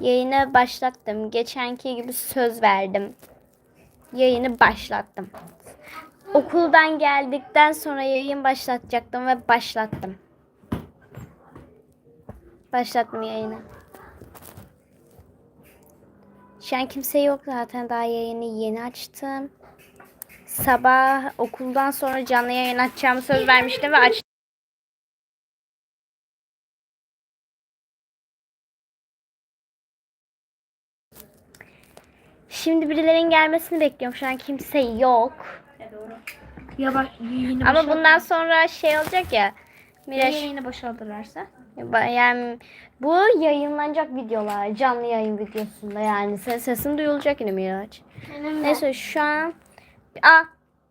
Yayını başlattım. Geçenki gibi söz verdim. Yayını başlattım. Okuldan geldikten sonra yayın başlatacaktım ve başlattım. Başlattım yayını. Şu an kimse yok zaten daha yayını yeni açtım. Sabah okuldan sonra canlı yayın açacağımı söz vermiştim ve açtım. Şimdi birilerinin gelmesini bekliyorum. Şu an kimse yok. Ya bak yayını Ama bundan sonra şey olacak ya. Miraç, yayını boşaltırlarsa. yani bu yayınlanacak videolar. Canlı yayın videosunda yani. Senin sesin duyulacak yine Miraç. Neyse şu an Aa,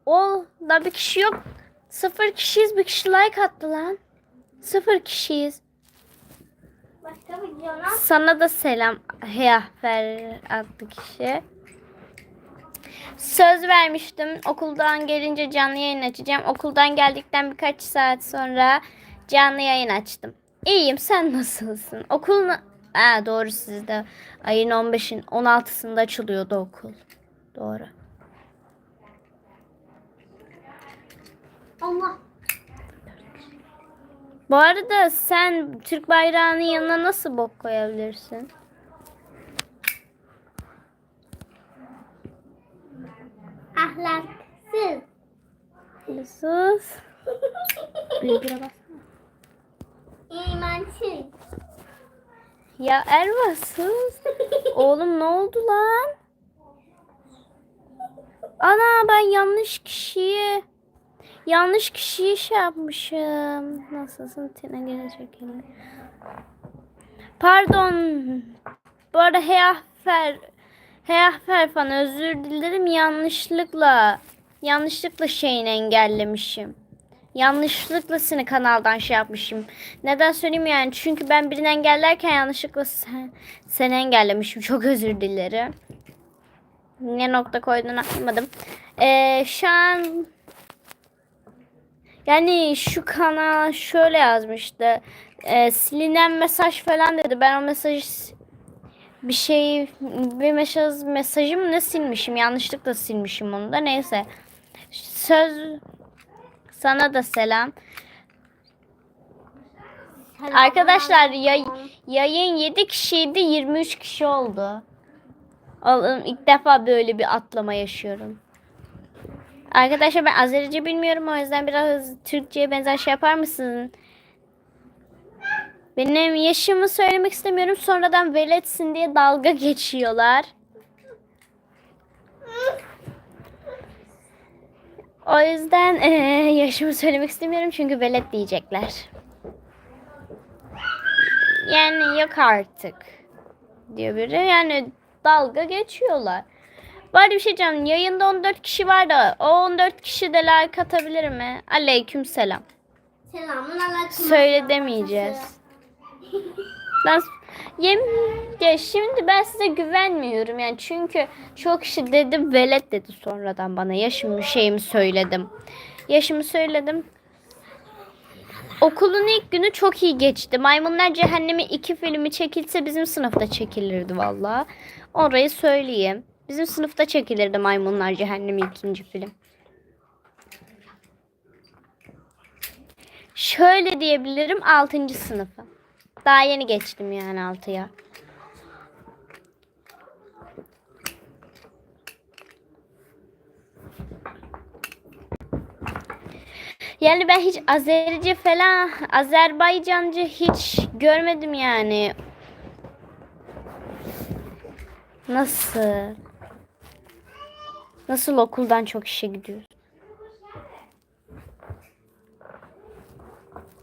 o da bir kişi yok. Sıfır kişiyiz. Bir kişi like attı lan. Sıfır kişiyiz. Sana da selam. Heyahfer adlı kişi. Söz vermiştim. Okuldan gelince canlı yayın açacağım. Okuldan geldikten birkaç saat sonra canlı yayın açtım. İyiyim. Sen nasılsın? Okul na- Aa, doğru sizde. Ayın 15'in 16'sında açılıyordu okul. Doğru. Allah. Bu arada sen Türk bayrağının yanına nasıl bok koyabilirsin? Ahlaksız. Sus. Bilgire bas. İmansız. Ya Erva sus. Oğlum ne oldu lan? Ana ben yanlış kişiyi yanlış kişiyi şey yapmışım. Nasılsın Tina gelecek. Pardon. Bu arada Heyahfer Heyahfer falan özür dilerim yanlışlıkla yanlışlıkla şeyini engellemişim. Yanlışlıkla seni kanaldan şey yapmışım. Neden söyleyeyim yani? Çünkü ben birini engellerken yanlışlıkla sen, seni engellemişim. Çok özür dilerim. Ne nokta koyduğunu anlamadım. Ee, şu an yani şu kanal şöyle yazmıştı. Ee, silinen mesaj falan dedi. Ben o mesajı bir şey bir mesaj mesajım ne silmişim? Yanlışlıkla silmişim onu da. Neyse. Söz sana da selam. Arkadaşlar yay, yayın 7 kişiydi 23 kişi oldu. Oğlum ilk defa böyle bir atlama yaşıyorum. Arkadaşlar ben Azerice bilmiyorum o yüzden biraz Türkçe'ye benzer şey yapar mısın? Benim yaşımı söylemek istemiyorum. Sonradan veletsin diye dalga geçiyorlar. O yüzden eee, yaşımı söylemek istemiyorum çünkü velet diyecekler. Yani yok artık diyor biri. Yani dalga geçiyorlar. Bari bir şey diyeceğim. Yayında 14 kişi var da o 14 kişi de like atabilir mi? Aleyküm selam. Selamun aleyküm. Söyle demeyeceğiz. Ben yem ya şimdi ben size güvenmiyorum yani çünkü çok kişi dedi velet dedi sonradan bana yaşımı şeyimi söyledim. Yaşımı söyledim. Okulun ilk günü çok iyi geçti. Maymunlar Cehennemi iki filmi çekilse bizim sınıfta çekilirdi valla. Orayı söyleyeyim. Bizim sınıfta çekilirdi Maymunlar Cehennemi ikinci film. Şöyle diyebilirim 6. sınıfı. Daha yeni geçtim yani 6'ya. Yani ben hiç Azerice falan, Azerbaycancı hiç görmedim yani. Nasıl? Nasıl okuldan çok işe gidiyoruz?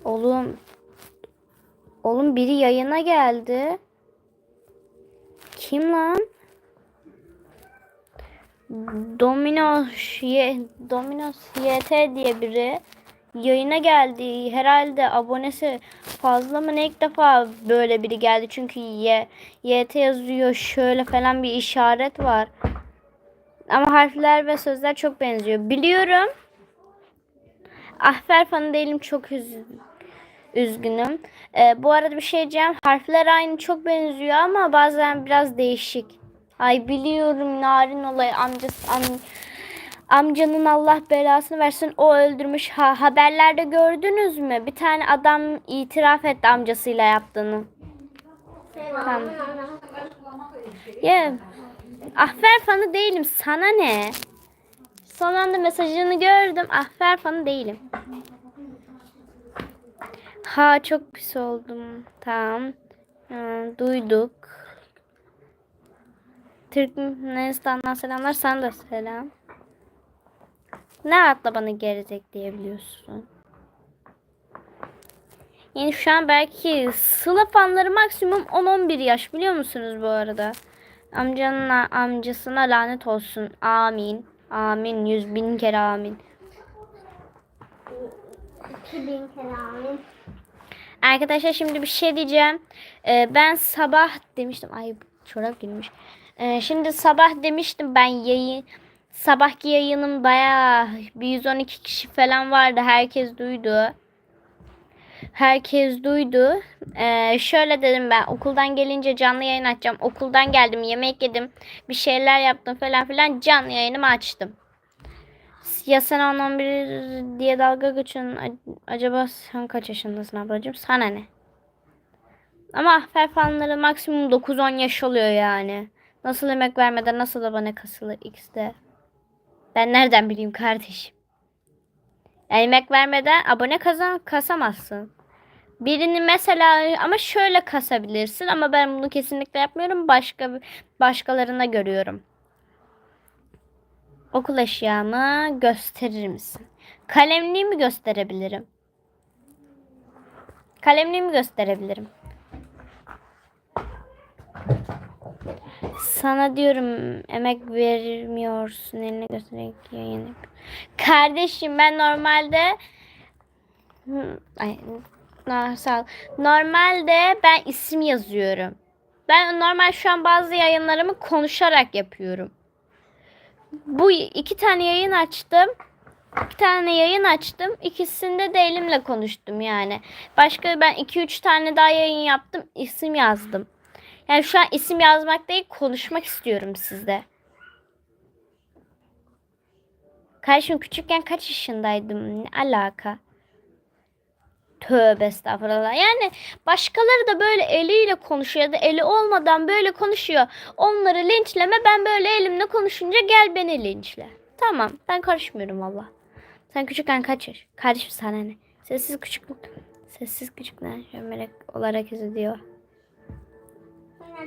Oğlum Oğlum biri yayına geldi. Kim lan? Dominos Y Dominos YT diye biri yayına geldi. Herhalde abonesi fazla mı ne ilk defa böyle biri geldi. Çünkü Y YT yazıyor şöyle falan bir işaret var. Ama harfler ve sözler çok benziyor. Biliyorum. Ahfer fanı değilim çok üzüldüm. Üzgünüm. Ee, bu arada bir şey diyeceğim. Harfler aynı çok benziyor ama bazen biraz değişik. Ay biliyorum narin olayı amcası am, amcanın Allah belasını versin o öldürmüş. Ha, haberlerde gördünüz mü? Bir tane adam itiraf etti amcasıyla yaptığını. Tamam. Ya Ahfer fanı değilim. Sana ne? Son anda mesajını gördüm. Ahfer fanı değilim. Ha çok pis oldum. Tamam. Ha, duyduk. Türkmenistan'dan selamlar. Sana da selam. Ne atla bana gerizek diyebiliyorsun. Yani şu an belki Sıla fanları maksimum 10-11 yaş biliyor musunuz bu arada? Amcanın amcasına lanet olsun. Amin. Amin. Yüz bin kere amin. 2000 kere amin. Arkadaşlar şimdi bir şey diyeceğim. Ee, ben sabah demiştim. Ay çorap girmiş. Ee, şimdi sabah demiştim ben yayın sabahki yayınım bayağı bir 112 kişi falan vardı. Herkes duydu. Herkes duydu. Ee, şöyle dedim ben okuldan gelince canlı yayın açacağım. Okuldan geldim yemek yedim. Bir şeyler yaptım falan filan canlı yayınımı açtım. Ya sen 10-11 diye dalga geçiyorsun. Acaba sen kaç yaşındasın ablacığım? Sana ne? Ama ahfer fanları maksimum 9-10 yaş oluyor yani. Nasıl emek vermeden nasıl abone kasılır X'de? Ben nereden bileyim kardeşim? Emek vermeden abone kazan kasamazsın. Birini mesela ama şöyle kasabilirsin ama ben bunu kesinlikle yapmıyorum. Başka başkalarına görüyorum. Okul eşyamı gösterir misin? Kalemliğimi gösterebilirim. Kalemliğimi gösterebilirim. Sana diyorum emek vermiyorsun eline göstererek yayın Kardeşim ben normalde ay, sağ. Normalde ben isim yazıyorum. Ben normal şu an bazı yayınlarımı konuşarak yapıyorum. Bu iki tane yayın açtım. İki tane yayın açtım. İkisinde de elimle konuştum yani. Başka ben 2-3 tane daha yayın yaptım. isim yazdım. Yani şu an isim yazmak değil konuşmak istiyorum sizde. Kardeşim küçükken kaç yaşındaydım? Ne alaka? Tövbe estağfurullah. Yani başkaları da böyle eliyle konuşuyor ya da eli olmadan böyle konuşuyor. Onları linçleme ben böyle elimle konuşunca gel beni linçle. Tamam ben karışmıyorum valla. Sen küçükken kaç yaş? Kardeşim sana ne? Sessiz küçüklük. Sessiz küçükler. Melek olarak izliyor.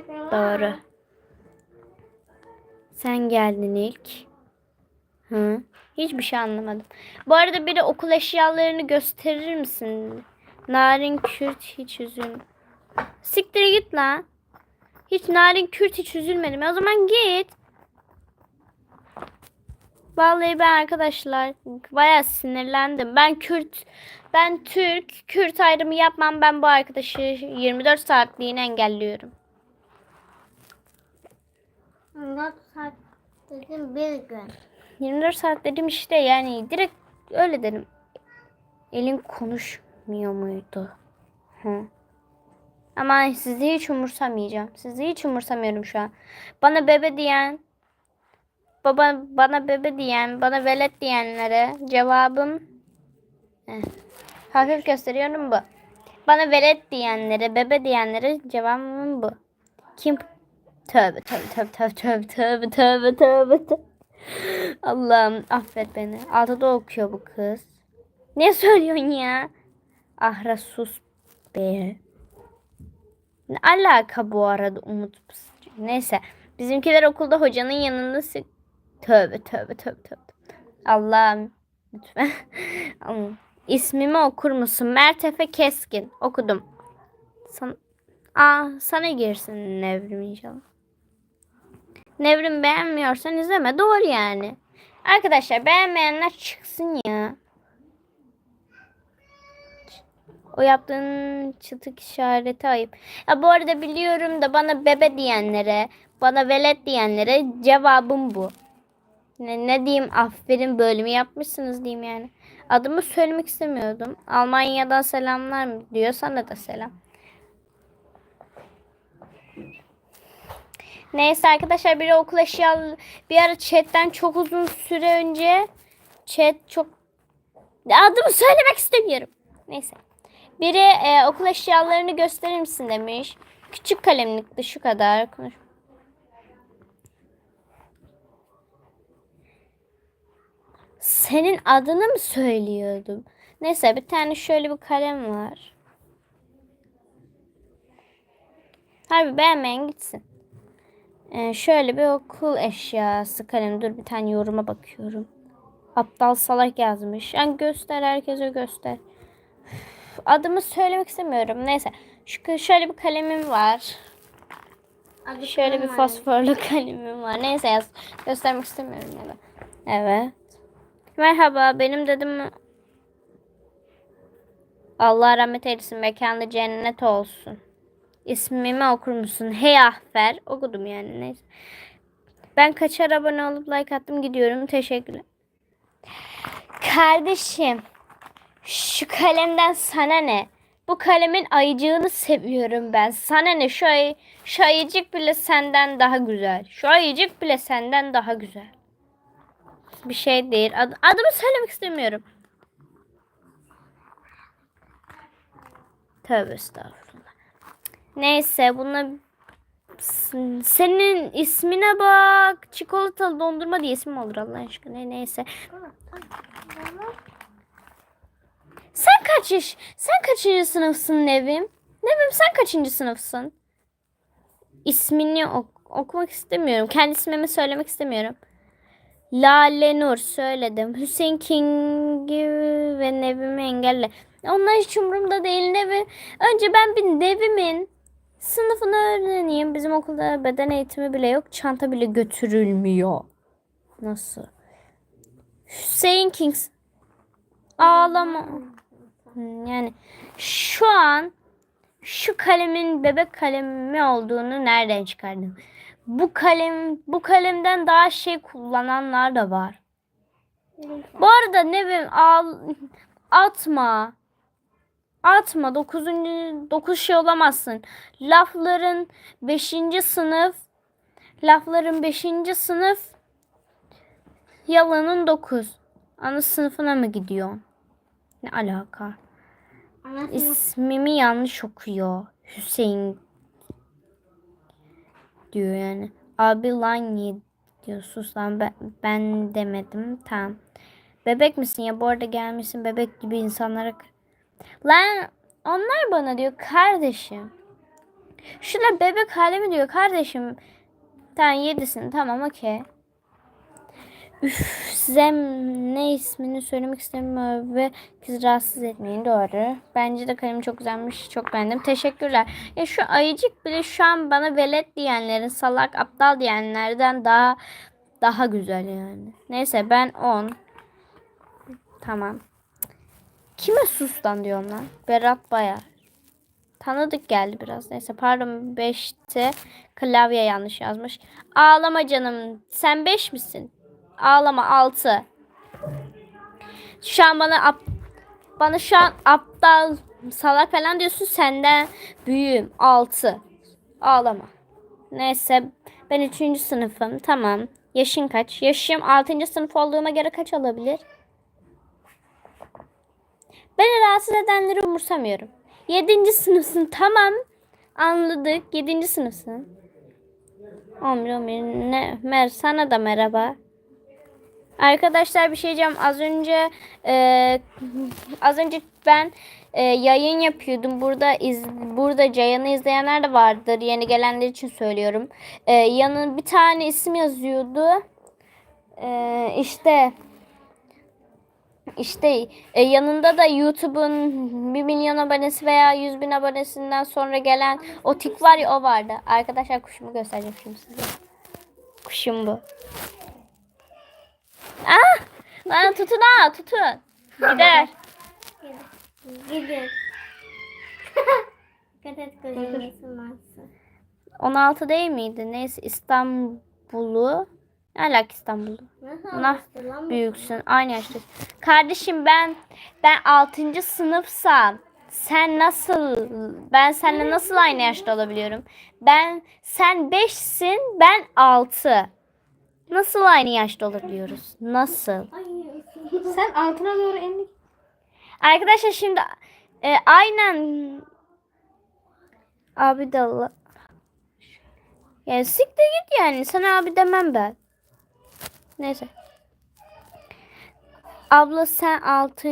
Doğru. Sen geldin ilk. Hı? Hiçbir şey anlamadım. Bu arada biri okul eşyalarını gösterir misin? Narin Kürt hiç üzülme. Siktir git lan. Hiç Narin Kürt hiç üzülmedim. O zaman git. Vallahi ben arkadaşlar bayağı sinirlendim. Ben Kürt, ben Türk, Kürt ayrımı yapmam. Ben bu arkadaşı 24 saatliğine engelliyorum. 4 saat dedim bir gün. 24 saat dedim işte yani direkt öyle dedim. Elin konuşmuyor muydu? Hı. Ama sizi hiç umursamayacağım. Sizi hiç umursamıyorum şu an. Bana bebe diyen, baba bana bebe diyen, bana velet diyenlere cevabım eh, hafif gösteriyorum bu. Bana velet diyenlere, bebe diyenlere cevabım bu. Kim? Tövbe tövbe tövbe tövbe tövbe tövbe tövbe tövbe. Allah'ım affet beni. Altıda okuyor bu kız. Ne söylüyorsun ya? Ahra sus be. Ne alaka bu arada Umut Pısırcık. Neyse. Bizimkiler okulda hocanın yanında sık... Tövbe tövbe tövbe tövbe. Allah'ım lütfen. İsmimi okur musun? Mertefe Keskin. Okudum. Sana, Aa, sana girsin nevrim inşallah. Nevrim beğenmiyorsan izleme. Doğru yani. Arkadaşlar beğenmeyenler çıksın ya. O yaptığın çıtık işareti ayıp. Ya bu arada biliyorum da bana bebe diyenlere, bana velet diyenlere cevabım bu. Ne, ne diyeyim aferin bölümü yapmışsınız diyeyim yani. Adımı söylemek istemiyordum. Almanya'dan selamlar mı diyor. Sana da selam. Neyse arkadaşlar biri okul eşyalı bir ara chatten çok uzun süre önce chat çok adımı söylemek istemiyorum. Neyse. Biri e, okul eşyalarını gösterir misin demiş. Küçük kalemlikti şu kadar. Konuş. Senin adını mı söylüyordum? Neyse bir tane şöyle bir kalem var. Harbi beğenmeyen gitsin. Ee, şöyle bir okul eşyası kalem. Dur bir tane yoruma bakıyorum. Aptal salak yazmış. Yani göster herkese göster. Üf, Adımı söylemek istemiyorum. Neyse. Şu şöyle bir kalemim var. Adı Şöyle bir Kemal. fosforlu kalemim var. Neyse yaz. Göstermek istemiyorum ya da. Evet. Merhaba benim dedim Allah rahmet eylesin mekanı cennet olsun. İsmimi okur musun? Hey Ahfer. Okudum yani neyse. Ben kaçar abone olup like attım gidiyorum. Teşekkürler. Kardeşim şu kalemden sana ne? Bu kalemin ayıcığını seviyorum ben. Sana ne? Şu, ay, şu ayıcık bile senden daha güzel. Şu ayıcık bile senden daha güzel. Bir şey değil. Ad- adımı söylemek istemiyorum. Tövbe estağfurullah. Neyse S- senin ismine bak. Çikolatalı dondurma diye isim olur Allah aşkına. Neyse. Sen kaç yaş? Sen kaçıncı sınıfsın Nevim? Nevim sen kaçıncı sınıfsın? İsmini ok- okumak istemiyorum. Kendi ismimi söylemek istemiyorum. Lale Nur söyledim. Hüseyin King'i ve Nevim'i engelle. Onlar hiç umurumda değil. Nevi. Önce ben bir Nevim'in sınıfını öğreneyim. Bizim okulda beden eğitimi bile yok. Çanta bile götürülmüyor. Nasıl? Hüseyin Kings. Ağlama. Yani şu an şu kalemin bebek kalemi olduğunu nereden çıkardım? Bu kalem bu kalemden daha şey kullananlar da var. Bu arada ne bileyim al atma. Atma 9. 9 şey olamazsın. Lafların 5. sınıf lafların 5. sınıf yalanın 9. Ana sınıfına mı gidiyorsun? Ne alaka? İsmimi yanlış okuyor. Hüseyin diyor yani. Abi lan niye diyor sus lan ben, ben demedim tamam. Bebek misin ya bu arada gelmişsin bebek gibi insanlara. Lan onlar bana diyor kardeşim. Şuna bebek hali mi diyor kardeşim. Tamam yedisin tamam okey. Üf, size ne ismini söylemek istemiyorum ve sizi rahatsız etmeyin doğru. Bence de kalem çok güzelmiş. Çok beğendim. Teşekkürler. Ya şu ayıcık bile şu an bana velet diyenlerin salak aptal diyenlerden daha daha güzel yani. Neyse ben 10. Tamam. Kime sus lan diyorum lan? Berat Bayar. Tanıdık geldi biraz. Neyse pardon 5'te klavye yanlış yazmış. Ağlama canım. Sen 5 misin? Ağlama 6. Şu an bana ap- bana şu an aptal salak falan diyorsun senden büyüğüm 6. Ağlama. Neyse ben 3. sınıfım. Tamam. Yaşın kaç? Yaşım 6. sınıf olduğuma göre kaç olabilir? Beni rahatsız edenleri umursamıyorum. 7. sınıfsın tamam. Anladık. 7. sınıfsın. Omri omri ne? Mer sana da merhaba. Arkadaşlar bir şey diyeceğim. Az önce e, az önce ben e, yayın yapıyordum. Burada iz, burada Cayan'ı izleyenler de vardır. Yeni gelenler için söylüyorum. E, yanın bir tane isim yazıyordu. E, işte işte e, yanında da YouTube'un 1 milyon abonesi veya 100 bin abonesinden sonra gelen o tik var ya o vardı. Arkadaşlar kuşumu göstereceğim şimdi size. Kuşum bu. Ah! Lan tutun ha tutun. Gider. Gidin. Dikkat et gözünü ısırmazsın. 16 değil miydi? Neyse İstanbul'u Ne alaka İstanbul'da? Nasıl Buna büyüksün. Aynı yaştasın. Kardeşim ben ben 6. sınıfsam sen nasıl ben seninle nasıl aynı yaşta olabiliyorum? Ben sen 5'sin ben 6. Nasıl aynı yaşta olabiliyoruz? Nasıl? Sen altına doğru elini Arkadaşlar şimdi e, aynen abi de Allah. Yani siktir git yani. Sana abi demem ben. Neyse. Abla sen 6.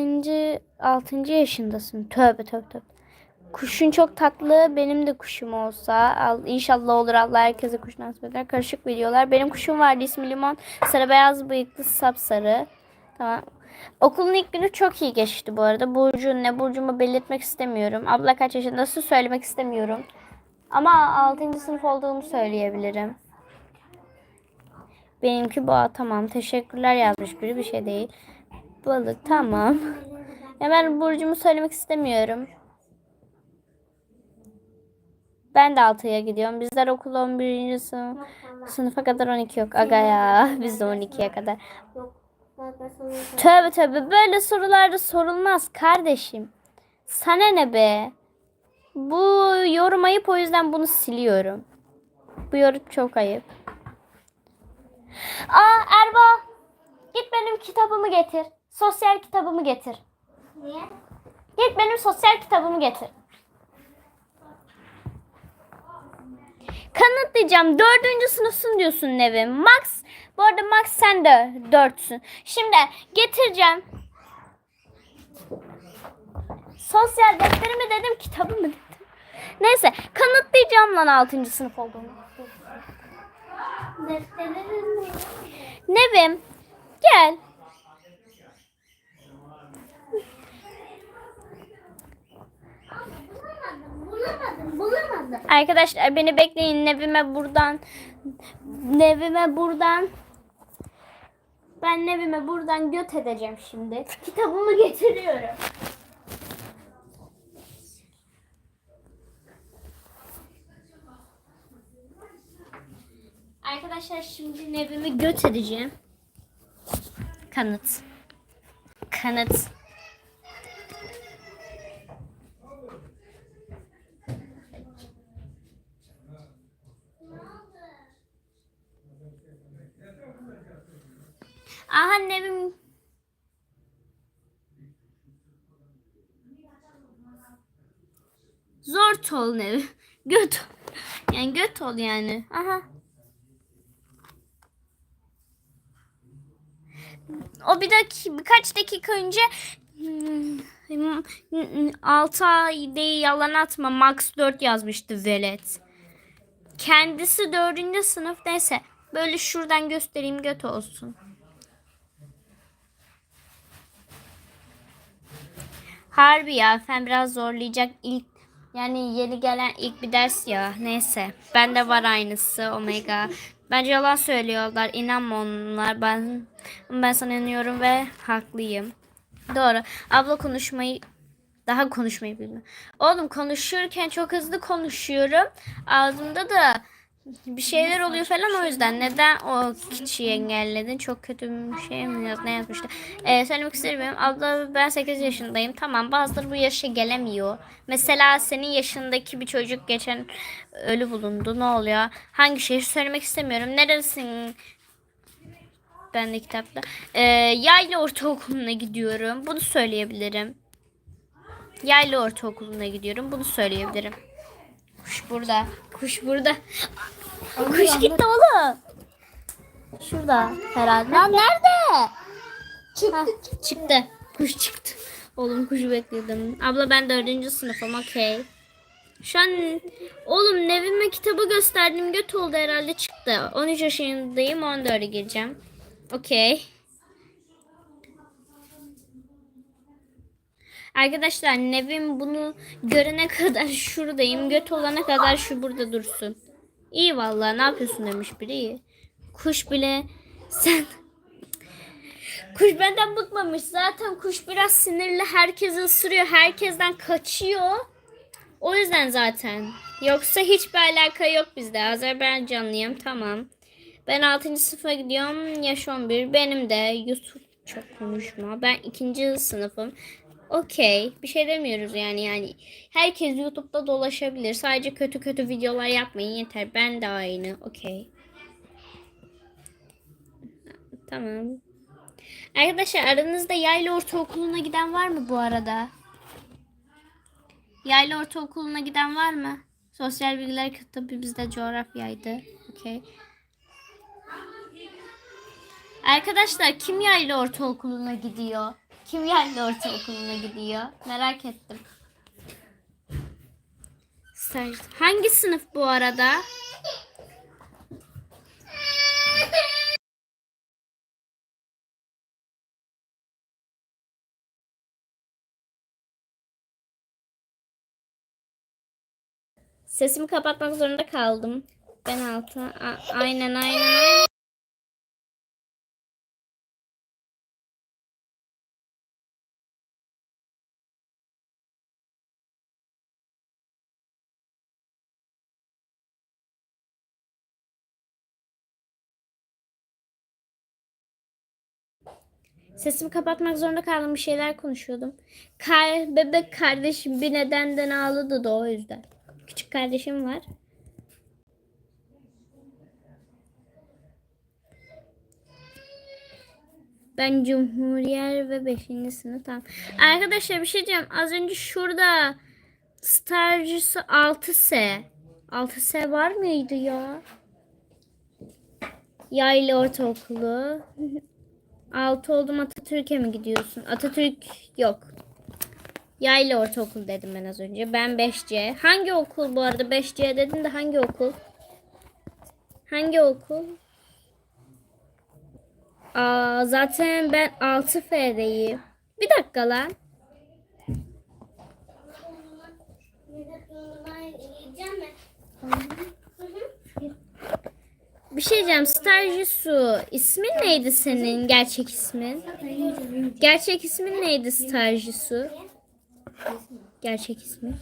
6. yaşındasın. Tövbe tövbe tövbe. Kuşun çok tatlı. Benim de kuşum olsa. Al, inşallah olur. Allah herkese kuş nasip eder. Karışık videolar. Benim kuşum vardı. ismi Limon. Sarı beyaz bıyıklı sapsarı. Tamam. Okulun ilk günü çok iyi geçti bu arada. Burcu ne burcumu belirtmek istemiyorum. Abla kaç yaşındasın söylemek istemiyorum. Ama 6. sınıf olduğumu söyleyebilirim. Benimki boğa tamam. Teşekkürler yazmış biri bir şey değil. Balık tamam. Ya ben burcumu söylemek istemiyorum. Ben de 6'ya gidiyorum. Bizler okul 11. sınıf, sınıfa kadar 12 yok. Aga ya. Biz de 12'ye kadar. Tövbe tövbe böyle sorularda sorulmaz kardeşim. Sana ne be? Bu yorum ayıp o yüzden bunu siliyorum. Bu yorum çok ayıp. Aa Erba git benim kitabımı getir. Sosyal kitabımı getir. Niye? Git benim sosyal kitabımı getir. Kanıtlayacağım. Dördüncü sınıfsın diyorsun Nevin. Max, bu arada Max sen de dörtsün. Şimdi getireceğim. Sosyal defterimi dedim, kitabımı dedim. Neyse, kanıtlayacağım lan altıncı sınıf olduğumu. Nevin, gel. Arkadaşlar beni bekleyin. Nevime buradan Nevime buradan ben Nevime buradan göt edeceğim şimdi. Kitabımı getiriyorum. Arkadaşlar şimdi Nevime göt edeceğim. Kanıt. Kanıt. Aha Nevim Zor ol Nevi. Göt. Yani göt ol yani. Aha. Bir dakika, birkaç dakika önce hmm, 6 ay değil yalan atma max 4 yazmıştı velet. Kendisi 4. sınıf neyse. Böyle şuradan göstereyim göt olsun. Harbi ya fen biraz zorlayacak ilk yani yeni gelen ilk bir ders ya neyse. Bende var aynısı omega. Bence yalan söylüyorlar. İnanma onlar. Ben ben sana inanıyorum ve haklıyım. Doğru. Abla konuşmayı daha konuşmayı bilmiyor. Oğlum konuşurken çok hızlı konuşuyorum. Ağzımda da bir şeyler oluyor falan o yüzden. Neden o kişiyi engelledin? Çok kötü bir şey mi yaz, ne yazmıştı? Ee, söylemek isterim. Abla ben 8 yaşındayım. Tamam bazıları bu yaşa gelemiyor. Mesela senin yaşındaki bir çocuk geçen ölü bulundu. Ne oluyor? Hangi şehir söylemek istemiyorum. Neresin? Ben de kitapta. Ee, Yayla Ortaokulu'na gidiyorum. Bunu söyleyebilirim. Yayla Ortaokulu'na gidiyorum. Bunu söyleyebilirim. Kuş burada. Kuş burada. Kuş gitti oğlum. Şurada herhalde. Lan nerede? Çıktı. çıktı. Kuş çıktı. Oğlum kuşu bekledim. Abla ben dördüncü sınıfım okey. Şu an oğlum Nevime kitabı gösterdim göt oldu herhalde çıktı. 13 yaşındayım 14'e gireceğim. Okey. Arkadaşlar Nevim bunu görene kadar şuradayım. Göt olana kadar şu burada dursun. İyi vallahi ne yapıyorsun demiş biri iyi. Kuş bile sen Kuş benden bıkmamış. Zaten kuş biraz sinirli. Herkesi ısırıyor. Herkesten kaçıyor. O yüzden zaten. Yoksa hiçbir alaka yok bizde. Azerbaycanlıyım tamam. Ben 6. sınıfa gidiyorum. Yaş 11. Benim de YouTube çok konuşma. Ben 2. sınıfım. Okey. Bir şey demiyoruz yani yani. Herkes YouTube'da dolaşabilir. Sadece kötü kötü videolar yapmayın yeter. Ben de aynı. Okey. Tamam. Arkadaşlar aranızda yaylı ortaokuluna giden var mı bu arada? Yaylı ortaokuluna giden var mı? Sosyal bilgiler kitabı bizde coğrafyaydı. Okey. Arkadaşlar kim yaylı ortaokuluna gidiyor? Kim yaylı ortaokuluna gidiyor? Merak ettim. Staj. Hangi sınıf bu arada? Sesimi kapatmak zorunda kaldım. Ben altı. A- aynen aynen aynen. Sesimi kapatmak zorunda kaldım. Bir şeyler konuşuyordum. Kar, bebek kardeşim bir nedenden ağladı da o yüzden. Küçük kardeşim var. Ben Cumhuriyet ve 5. sınıf tamam. Arkadaşlar bir şey diyeceğim. Az önce şurada Starcısı 6S. 6S var mıydı ya? Yaylı Ortaokulu. Altı oldum Atatürk'e mi gidiyorsun? Atatürk yok. Yaylı Ortaokul dedim ben az önce. Ben 5C. Hangi okul bu arada? 5C dedin de hangi okul? Hangi okul? Aa, zaten ben 6F'deyim. Bir dakika lan. Bir şey diyeceğim. Starjisu. İsmin neydi senin? Gerçek ismin? Gerçek ismin neydi Starjisu? Gerçek ismi.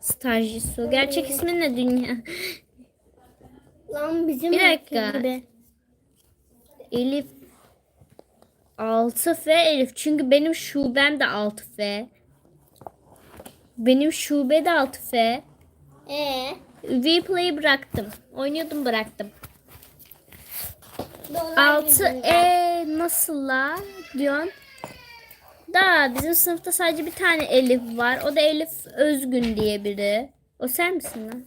Starjisu. Gerçek ismin ne dünya? Lan bizim Bir dakika. gibi. Elif 6F Elif. Çünkü benim şubem de 6F. Benim şube de 6F. Ee, Vplay'i bıraktım. Oynuyordum bıraktım. dolar 6E nasıl la diyorsun? Da bizim sınıfta sadece bir tane Elif var. O da Elif Özgün diye biri. O sen misin lan?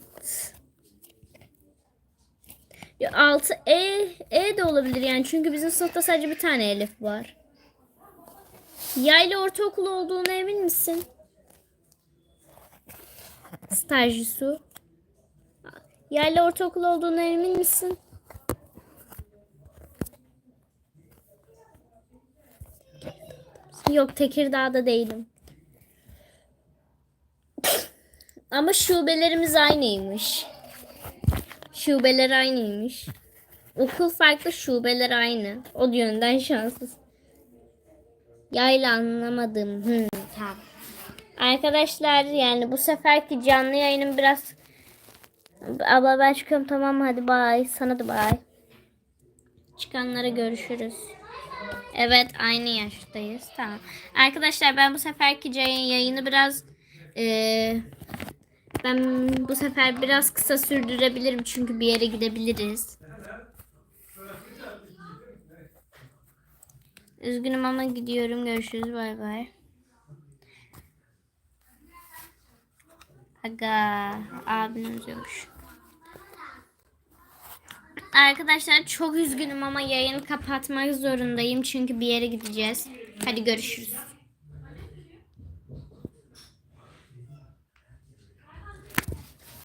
Ya 6 E E de olabilir yani çünkü bizim sınıfta sadece bir tane Elif var. Yaylı ortaokul olduğuna emin misin? Stajyusu. Yaylı ortaokul olduğuna emin misin? Yok Tekirdağ'da değilim. Ama şubelerimiz aynıymış. Şubeler aynıymış. Okul farklı, şubeler aynı. O yönden şanssız. Yayla anlamadım. Hmm, tamam. Arkadaşlar yani bu seferki canlı yayınım biraz... Abla ben çıkıyorum tamam hadi bay. Sana da bay. Çıkanlara görüşürüz. Evet aynı yaştayız. Tamam. Arkadaşlar ben bu seferki yayın- yayını biraz eee, ben bu sefer biraz kısa sürdürebilirim çünkü bir yere gidebiliriz. Üzgünüm ama gidiyorum. Görüşürüz. Bay bay. Aga abim üzüyormuş. Arkadaşlar çok üzgünüm ama yayını kapatmak zorundayım çünkü bir yere gideceğiz. Hadi görüşürüz.